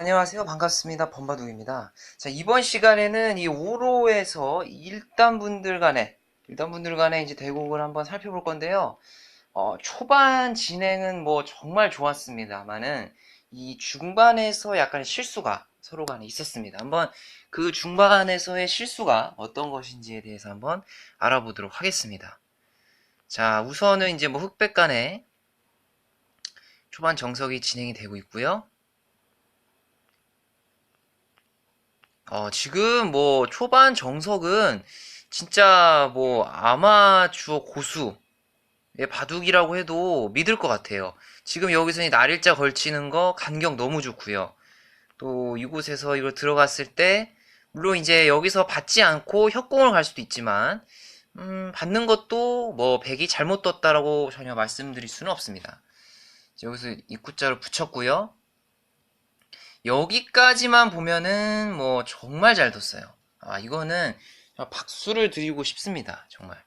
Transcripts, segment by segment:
안녕하세요. 반갑습니다. 범바둑입니다. 자, 이번 시간에는 이 5로에서 일단 분들 간에, 일단 분들 간에 이제 대국을 한번 살펴볼 건데요. 어, 초반 진행은 뭐 정말 좋았습니다만은 이 중반에서 약간 실수가 서로 간에 있었습니다. 한번 그 중반에서의 실수가 어떤 것인지에 대해서 한번 알아보도록 하겠습니다. 자, 우선은 이제 뭐 흑백 간에 초반 정석이 진행이 되고 있고요. 어, 지금 뭐 초반 정석은 진짜 뭐 아마추어 고수의 바둑이라고 해도 믿을 것 같아요. 지금 여기서 이 날일자 걸치는 거 간격 너무 좋고요. 또 이곳에서 이걸 들어갔을 때 물론 이제 여기서 받지 않고 협공을 갈 수도 있지만 음, 받는 것도 뭐 백이 잘못 떴다라고 전혀 말씀드릴 수는 없습니다. 여기서 입구자를 붙였고요. 여기까지만 보면은 뭐 정말 잘 뒀어요. 아, 이거는 박수를 드리고 싶습니다. 정말.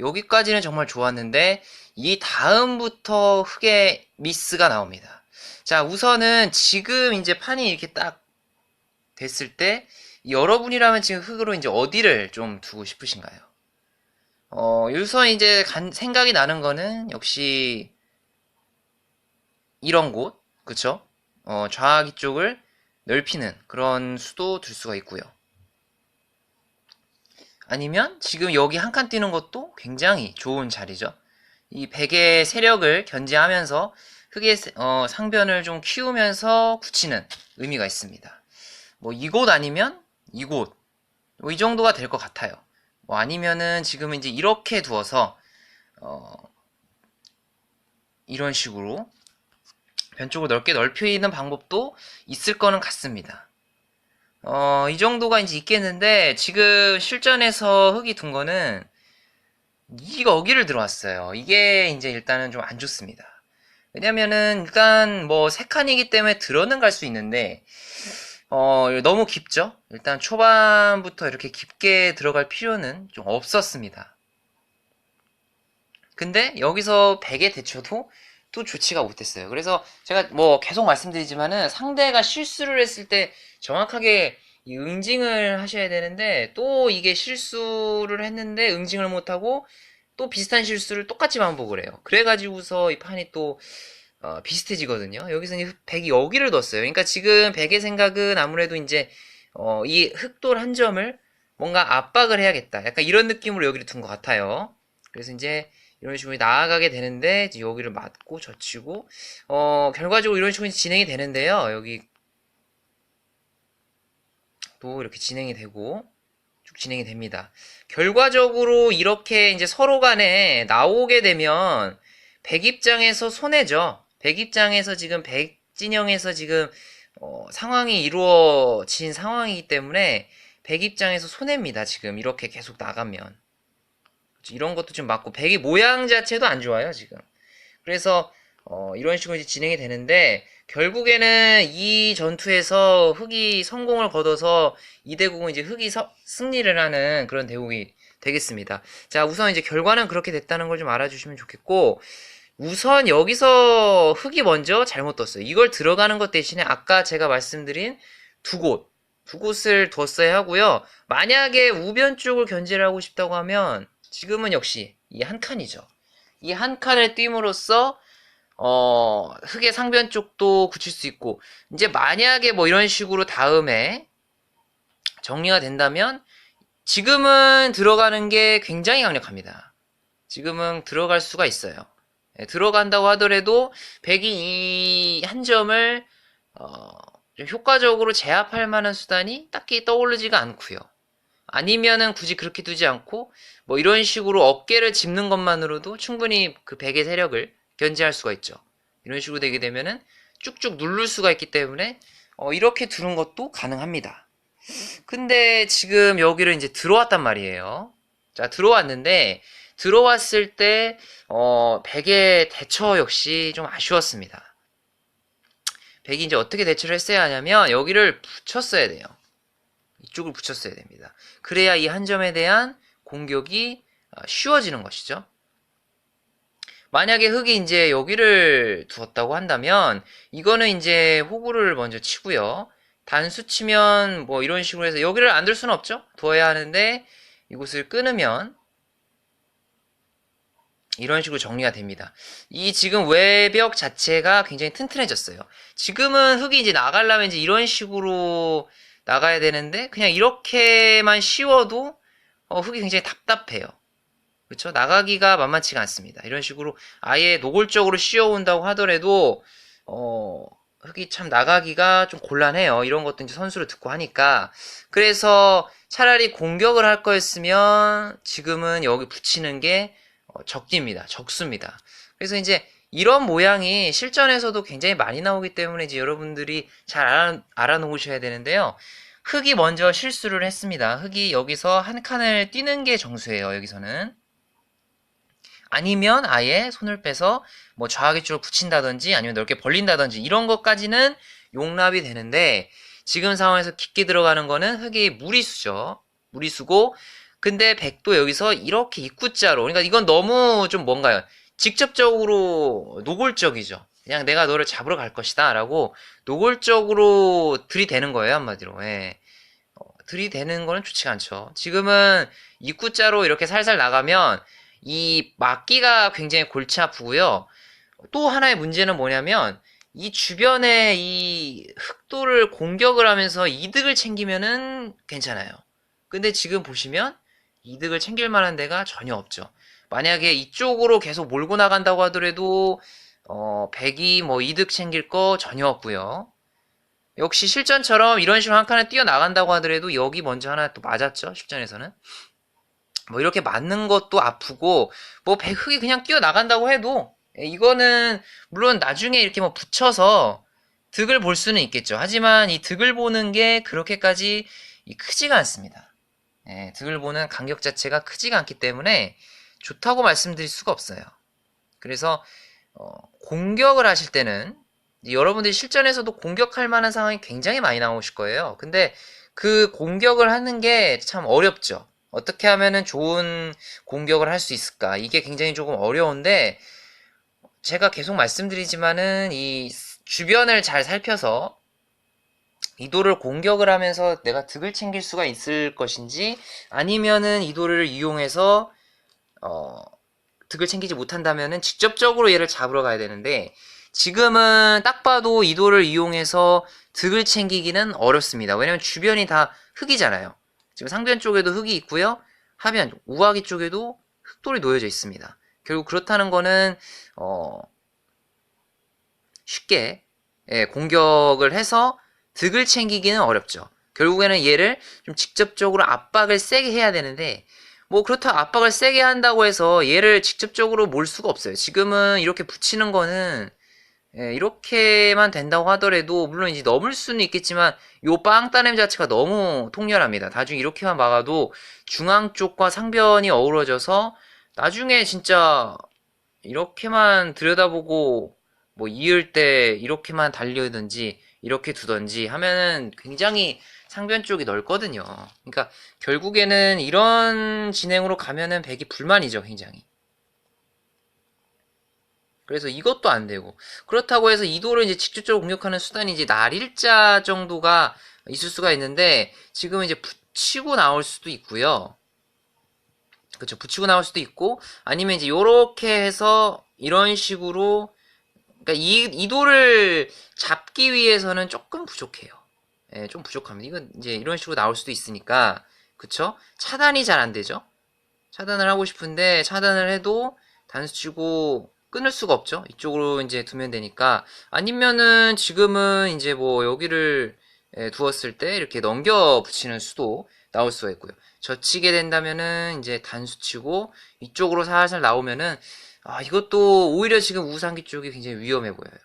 여기까지는 정말 좋았는데 이 다음부터 흑의 미스가 나옵니다. 자, 우선은 지금 이제 판이 이렇게 딱 됐을 때 여러분이라면 지금 흑으로 이제 어디를 좀 두고 싶으신가요? 어, 우선 이제 간- 생각이 나는 거는 역시 이런 곳, 그쵸? 어, 좌하기 쪽을 넓히는 그런 수도 둘 수가 있고요. 아니면 지금 여기 한 칸 뛰는 것도 굉장히 좋은 자리죠. 이 백의 세력을 견제하면서 세- 어, 상변을 좀 키우면서 굳히는 의미가 있습니다. 뭐 이곳 아니면 이곳 뭐 이 정도가 될 것 같아요. 뭐 아니면은 지금 이제 이렇게 두어서 어, 이런 식으로 변쪽을 넓게 넓히는 방법도 있을 거는 같습니다. 어, 이 정도가 이제 있겠는데, 지금 실전에서 흙이 둔 거는, 이가 어기를 들어왔어요. 이게 이제 일단은 좀 안 좋습니다. 왜냐면은, 일단 뭐, 세 칸이기 때문에 들어는 갈 수 있는데, 어, 너무 깊죠? 일단 초반부터 이렇게 깊게 들어갈 필요는 좀 없었습니다. 근데 여기서 100의 대처도 또 좋지가 못했어요. 그래서 제가 뭐 계속 말씀드리지만은 상대가 실수를 했을 때 정확하게 이 응징을 하셔야 되는데 또 이게 실수를 했는데 응징을 못하고 또 비슷한 실수를 똑같이 반복을 해요. 그래가지고서 이 판이 또 어, 비슷해지거든요. 여기서 백이 여기를 뒀어요. 그러니까 지금 백의 생각은 아무래도 이제 어, 이 흑돌 한 점을 뭔가 압박을 해야겠다. 약간 이런 느낌으로 여기를 둔 것 같아요. 그래서 이제 이런 식으로 나아가게 되는데 여기를 맞고 젖히고 어 결과적으로 이런 식으로 진행이 되는데요. 여기 또 이렇게 진행이 되고 쭉 진행이 됩니다. 결과적으로 이렇게 이제 서로 간에 나오게 되면 백 입장에서 손해죠. 백 입장에서 지금 백 진영에서 지금 어, 상황이 이루어진 상황이기 때문에 백 입장에서 손해입니다. 지금 이렇게 계속 나가면 이런 것도 좀 맞고 백의 모양 자체도 안 좋아요 지금. 그래서 어, 이런 식으로 이제 진행이 되는데 결국에는 이 전투에서 흑이 성공을 거둬서 이 대국은 이제 흑이 서- 승리를 하는 그런 대국이 되겠습니다. 자, 우선 이제 결과는 그렇게 됐다는 걸 좀 알아주시면 좋겠고, 우선 여기서 흑이 먼저 잘못 떴어요. 이걸 들어가는 것 대신에 아까 제가 말씀드린 두 곳, 두 곳을 뒀어야 하고요. 만약에 우변 쪽을 견제를 하고 싶다고 하면 지금은 역시 이 한 칸이죠. 이 한 칸을 띄움으로써 어, 흑의 상변 쪽도 굳힐 수 있고, 이제 만약에 뭐 이런 식으로 다음에 정리가 된다면, 지금은 들어가는 게 굉장히 강력합니다. 지금은 들어갈 수가 있어요. 예, 들어간다고 하더라도, 백이 이 한 점을, 어, 좀 효과적으로 제압할 만한 수단이 딱히 떠오르지가 않고요 아니면은 굳이 그렇게 두지 않고, 뭐 이런 식으로 어깨를 짚는 것만으로도 충분히 그 백의 세력을 견제할 수가 있죠. 이런 식으로 되게 되면은 쭉쭉 누를 수가 있기 때문에 어, 이렇게 두는 것도 가능합니다. 근데 지금 여기를 이제 들어왔단 말이에요. 자, 들어왔는데 들어왔을 때 어, 백의 대처 역시 좀 아쉬웠습니다. 백이 이제 어떻게 대처를 했어야 하냐면 여기를 붙였어야 돼요. 이쪽을 붙였어야 됩니다. 그래야 이 한 점에 대한 공격이 어, 쉬워지는 것이죠. 만약에 흑이 이제 여기를 두었다고 한다면 이거는 이제 호구를 먼저 치고요. 단수 치면 뭐 이런 식으로 해서 여기를 안 둘 수는 없죠. 둬야 하는데 이곳을 끊으면 이런 식으로 정리가 됩니다. 이 지금 외벽 자체가 굉장히 튼튼해졌어요. 지금은 흙이 이제 나가려면 이제 이런 식으로 나가야 되는데 그냥 이렇게만 씌워도 어, 흙이 굉장히 답답해요. 그렇죠? 나가기가 만만치가 않습니다. 이런 식으로 아예 노골적으로 씌워온다고 하더라도 어, 흙이 참 나가기가 좀 곤란해요. 이런 것도 이제 선수를 듣고 하니까. 그래서 차라리 공격을 할 거였으면 지금은 여기 붙이는 게 어, 적기입니다. 적수입니다. 그래서 이제 이런 모양이 실전에서도 굉장히 많이 나오기 때문에 이제 여러분들이 잘 알아, 알아놓으셔야 되는데요. 흙이 먼저 실수를 했습니다. 흙이 여기서 한 칸을 띄는 게 정수예요. 여기서는. 아니면 아예 손을 빼서 뭐 좌하기 쪽으로 붙인다든지 아니면 넓게 벌린다든지 이런 것까지는 용납이 되는데 지금 상황에서 깊게 들어가는 거는 흙이 무리수죠. 무리수고 근데 백도 여기서 이렇게 입구자로 그러니까 이건 너무 좀 뭔가요? 직접적으로 노골적이죠. 그냥 내가 너를 잡으러 갈 것이다 라고 노골적으로 들이대는 거예요 한마디로 예. 어, 들이대는 거는 좋지가 않죠. 지금은 입구자로 이렇게 살살 나가면 이 막기가 굉장히 골치 아프고요. 또 하나의 문제는 뭐냐면 이 주변에 이 흑도를 공격을 하면서 이득을 챙기면은 괜찮아요. 근데 지금 보시면 이득을 챙길 만한 데가 전혀 없죠. 만약에 이쪽으로 계속 몰고 나간다고 하더라도 어, 백이 뭐 이득 챙길 거 전혀 없고요. 역시 실전처럼 이런 식으로 한 칸을 뛰어나간다고 하더라도 여기 먼저 하나 또 맞았죠. 실전에서는. 뭐 이렇게 맞는 것도 아프고 뭐 백흑이 그냥 뛰어나간다고 해도 예, 이거는 물론 나중에 이렇게 뭐 붙여서 득을 볼 수는 있겠죠. 하지만 이 득을 보는 게 그렇게까지 크지가 않습니다. 예, 득을 보는 간격 자체가 크지가 않기 때문에 좋다고 말씀드릴 수가 없어요. 그래서 어, 공격을 하실 때는 여러분들이 실전에서도 공격할 만한 상황이 굉장히 많이 나오실 거예요. 근데 그 공격을 하는 게 참 어렵죠. 어떻게 하면은 좋은 공격을 할 수 있을까? 이게 굉장히 조금 어려운데 제가 계속 말씀드리지만은 이 주변을 잘 살펴서 이도를 공격을 하면서 내가 득을 챙길 수가 있을 것인지 아니면은 이도를 이용해서 어, 득을 챙기지 못한다면은 직접적으로 얘를 잡으러 가야 되는데 지금은 딱 봐도 이도를 이용해서 득을 챙기기는 어렵습니다. 왜냐면 주변이 다 흙이잖아요. 지금 상변 쪽에도 흙이 있고요. 하변 우하기 쪽에도 흙돌이 놓여져 있습니다. 결국 그렇다는 거는 어, 쉽게 예, 공격을 해서 득을 챙기기는 어렵죠. 결국에는 얘를 좀 직접적으로 압박을 세게 해야 되는데 뭐 그렇다 압박을 세게 한다고 해서 얘를 직접적으로 몰 수가 없어요. 지금은 이렇게 붙이는 거는 예, 이렇게만 된다고 하더라도 물론 이제 넘을 수는 있겠지만 요 빵따냄 자체가 너무 통렬합니다. 나중에 이렇게만 막아도 중앙 쪽과 상변이 어우러져서 나중에 진짜 이렇게만 들여다보고 뭐 이을 때 이렇게만 달리든지 이렇게 두던지 하면은 굉장히 상변 쪽이 넓거든요. 그러니까 결국에는 이런 진행으로 가면은 백이 불만이죠, 굉장히. 그래서 이것도 안 되고 그렇다고 해서 이도를 이제 직접적으로 공격하는 수단이 이제 날일자 정도가 있을 수가 있는데 지금은 이제 붙이고 나올 수도 있고요. 그렇죠. 붙이고 나올 수도 있고 아니면 이제 요렇게 해서 이런 식으로 그러니까 이 이도를 잡기 위해서는 조금 부족해요. 예, 좀 부족합니다. 이건 이제 이런 식으로 나올 수도 있으니까 그쵸? 차단이 잘 안 되죠. 차단을 하고 싶은데 차단을 해도 단수 치고 끊을 수가 없죠. 이쪽으로 이제 두면 되니까. 아니면은 지금은 이제 뭐 여기를 예, 두었을 때 이렇게 넘겨 붙이는 수도 나올 수가 있고요. 젖히게 된다면은 이제 단수 치고 이쪽으로 살살 나오면은 아, 이것도 오히려 지금 우상기 쪽이 굉장히 위험해 보여요.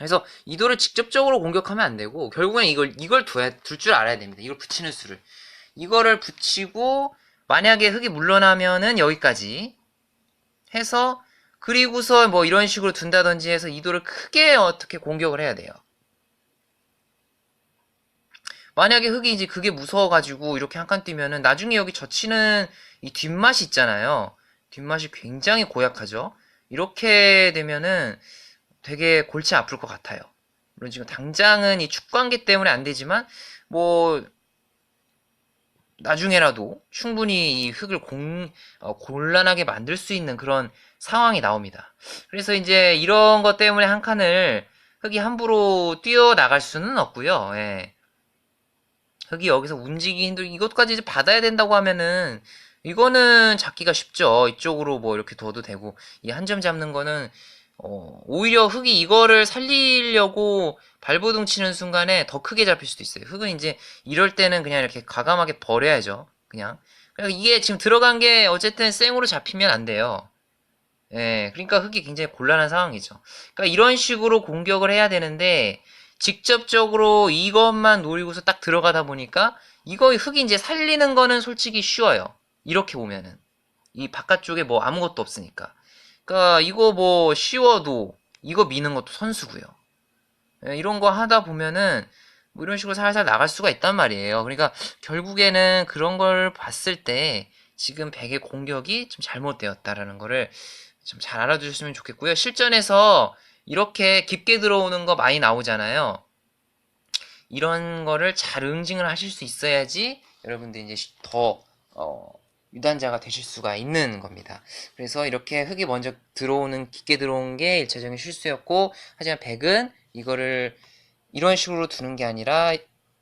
그래서 이도를 직접적으로 공격하면 안 되고 결국엔 이걸 이걸 둘줄 알아야 됩니다. 이걸 붙이는 수를 이거를 붙이고 만약에 흙이 물러나면은 여기까지 해서 그리고서 뭐 이런 식으로 둔다든지 해서 이도를 크게 어떻게 공격을 해야 돼요. 만약에 흙이 이제 그게 무서워가지고 이렇게 한 칸 뛰면은 나중에 여기 젖히는 이 뒷맛이 있잖아요. 뒷맛이 굉장히 고약하죠. 이렇게 되면은 되게 골치 아플 것 같아요. 물론 지금 당장은 이 축관계 때문에 안 되지만 뭐 나중에라도 충분히 이 흙을 공, 어, 곤란하게 만들 수 있는 그런 상황이 나옵니다. 그래서 이제 이런 것 때문에 한 칸을 흙이 함부로 뛰어나갈 수는 없고요. 예. 흙이 여기서 움직이기 힘들, 이것까지 이제 받아야 된다고 하면은, 이거는 잡기가 쉽죠. 이쪽으로 뭐 이렇게 둬도 되고, 이 한 점 잡는 거는, 어, 오히려 흙이 이거를 살리려고 발버둥 치는 순간에 더 크게 잡힐 수도 있어요. 흙은 이제 이럴 때는 그냥 이렇게 과감하게 버려야죠. 그냥. 그러니까 이게 지금 들어간 게 어쨌든 생으로 잡히면 안 돼요. 예, 그러니까 흙이 굉장히 곤란한 상황이죠. 그러니까 이런 식으로 공격을 해야 되는데, 직접적으로 이것만 노리고서 딱 들어가다 보니까, 이거 흙이 이제 살리는 거는 솔직히 쉬워요. 이렇게 보면은. 이 바깥쪽에 뭐 아무것도 없으니까. 그러니까 이거 뭐 쉬워도, 이거 미는 것도 선수고요. 예, 이런 거 하다 보면은, 뭐 이런 식으로 살살 나갈 수가 있단 말이에요. 그러니까 결국에는 그런 걸 봤을 때, 지금 백의 공격이 좀 잘못되었다라는 거를 좀 잘 알아두셨으면 좋겠고요. 실전에서 이렇게 깊게 들어오는 거 많이 나오잖아요. 이런 거를 잘 응징을 하실 수 있어야지 여러분들 이제 더 어, 유단자가 되실 수가 있는 겁니다. 그래서 이렇게 흙이 먼저 들어오는 깊게 들어온 게 1차적인 실수였고 하지만 백은 이거를 이런 식으로 두는 게 아니라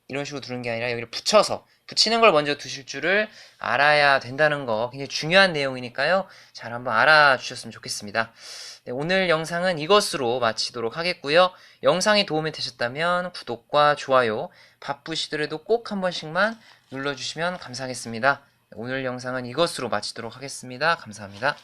이런 식으로 두는 게 아니라 여기를 붙여서 붙이는 걸 먼저 두실 줄을 알아야 된다는 거 굉장히 중요한 내용이니까요. 잘 한번 알아주셨으면 좋겠습니다. 네, 오늘 영상은 이것으로 마치도록 하겠고요. 영상이 도움이 되셨다면 구독과 좋아요 바쁘시더라도 꼭 한 번씩만 눌러주시면 감사하겠습니다. 오늘 영상은 이것으로 마치도록 하겠습니다. 감사합니다.